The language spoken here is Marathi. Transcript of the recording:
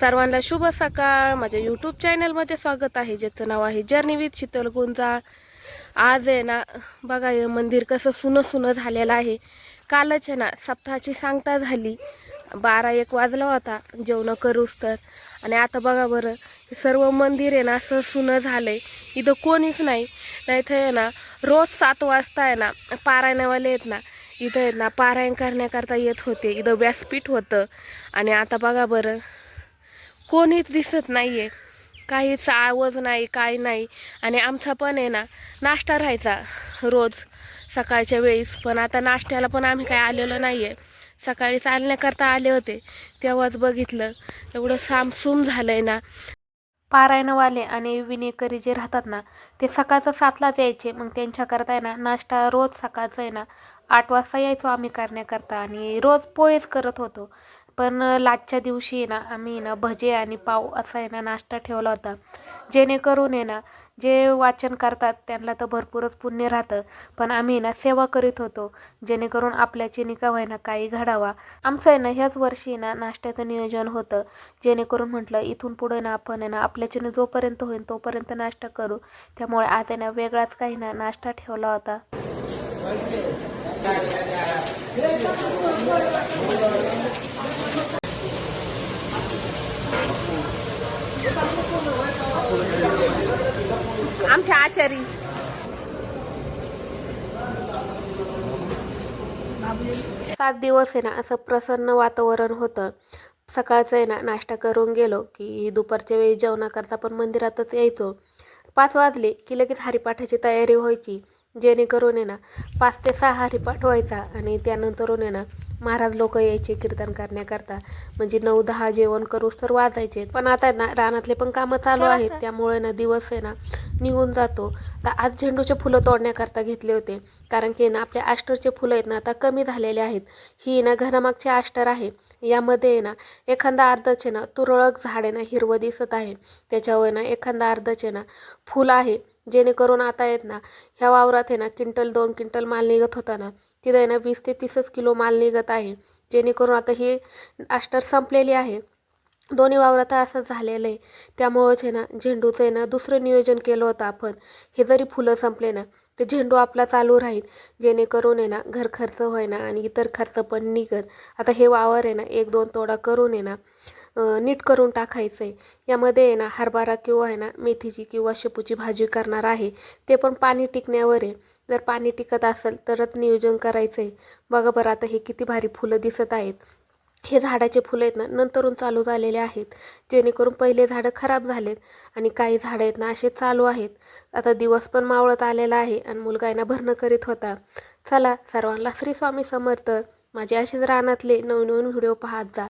सर्वांना शुभ सकाळ. माझ्या यूट्यूब चॅनलमध्ये स्वागत आहे. ज्याचं नाव आहे जर्नी विथ शीतल गुंजाळ आज आहे ना बघा हे मंदिर कसं सुनं सुनं झालेलं आहे. कालच आहे ना सप्ताहाची सांगता झाली. बारा एक वाजला होता जेवणं करूच तर. आणि आता बघा बरं सर्व मंदिर आहे ना असं सुनं झालं आहे इथं कोणीच नाही. नाही तर आहे ना रोज सात वाजता आहे ना पारायणवाले आहेत ना इथं आहेत ना पारायण करण्याकरता येत होते. इथं व्यासपीठ होतं. आणि आता बघा बरं कोणीच दिसत नाही आहे काहीच आवाज नाही काय नाही. आणि आमचा पण आहे ना नाश्ता राहायचा रोज सकाळच्या वेळेस पण आता नाश्त्याला पण आम्ही काय आलेलो नाही आहे सकाळी चालण्याकरता आले होते तेव्हाच बघितलं. एवढं सामसूम झालं आहे ना. पारायणवाले आणि विनेकरी जे राहतात ना ते सकाळचं सातलाच यायचे. मग त्यांच्याकरता आहे ना नाश्ता रोज सकाळचा आहे ना. आठ वाजता यायचो आम्ही करण्याकरता. आणि रोज पोहेच करत होतो. पण लाटच्या दिवशी ना आम्ही ना भजे आणि पाव असा आहे ना नाश्ता ठेवला होता जेणेकरून आहे ना जे वाचन करतात त्यांना तर भरपूरच पुण्य राहतं पण आम्ही ना सेवा करीत होतो जेणेकरून आपल्याची निका व्हायना काही घडावा आमचं आहे ना ह्याच वर्षी ना नाश्त्याचं नियोजन होतं जेणेकरून म्हटलं इथून पुढे ना आपण आहे ना आपल्याच्याने जोपर्यंत होईल तोपर्यंत नाश्ता करू त्यामुळे आज आहे ना वेगळाच काही ना नाश्ता ठेवला होता आमच्या आचारी. सात दिवस आहे ना असं प्रसन्न वातावरण होतं. सकाळचं आहे ना नाश्ता करून गेलो की दुपारच्या वेळी जेवणाकरता पण मंदिरातच यायचो. पाच वाजले की लगेच हरिपाठाची तयारी व्हायची. जेणेकरून आहे ना पाच ते सहा हरिपाठ व्हायचा आणि त्यानंतरून आहे ना महाराज लोक यायचे कीर्तन करण्याकरता. म्हणजे नऊ दहा जेवण करूस तर वाजायचे. पण आता ना रानातले पण कामं चालू आहेत. त्यामुळे ना दिवस आहे ना निघून जातो. तर आज झेंडूचे फुलं तोडण्याकरता घेतले होते. कारण की ना आपल्या आष्टरचे फुलं आहेत ना आता कमी झालेले आहेत. ही ना घरामागची आष्टर आहे. यामध्ये ना एखादा अर्धच ना तुरळक झाड ना हिरवं दिसत आहे. त्याच्यावर ना एखादा अर्धच ना फुल आहे. जेणेकरून आता आहेत ना ह्या वावरात आहे ना क्विंटल दोन क्विंटल माल निघत होता ना तिथं आहे ना वीस ते तीसच किलो माल निघत आहे. जेणेकरून आता ही आष्टर संपलेली आहे. दोन्ही वावरात असं झालेलं आहे. त्यामुळंच आहे ना झेंडूचं आहे ना दुसरं नियोजन केलं होतं आपण. हे जरी फुलं संपले ना तर झेंडू आपला चालू राहील. जेणेकरून आहे ना घर खर्च होईना आणि इतर खर्च पण निघत आता हे वावर आहे ना एक दोन तोडा करून आहे ना नीट करून टाकायचं आहे यामध्ये आहे ना हरभरा किंवा आहे ना मेथीची किंवा शेपूची भाजी करणार आहे. ते पण पाणी टिकण्यावर आहे. जर पाणी टिकत असेल तरच नियोजन करायचं आहे बघा बरं आता हे किती भारी फुलं दिसत आहेत. हे झाडाचे फुलं आहेत ना नंतरून चालू झालेले आहेत. जेणेकरून पहिले झाडं खराब झालेत आणि काही झाडं आहेत ना असे चालू आहेत. आता दिवस पण मावळत आलेला आहे आणि मुलगा आहे ना भरणं करीत होता. चला सर्वांना श्री स्वामी समर्थ. माझे असेच रानातले नवनवीन व्हिडिओ पाहत जा.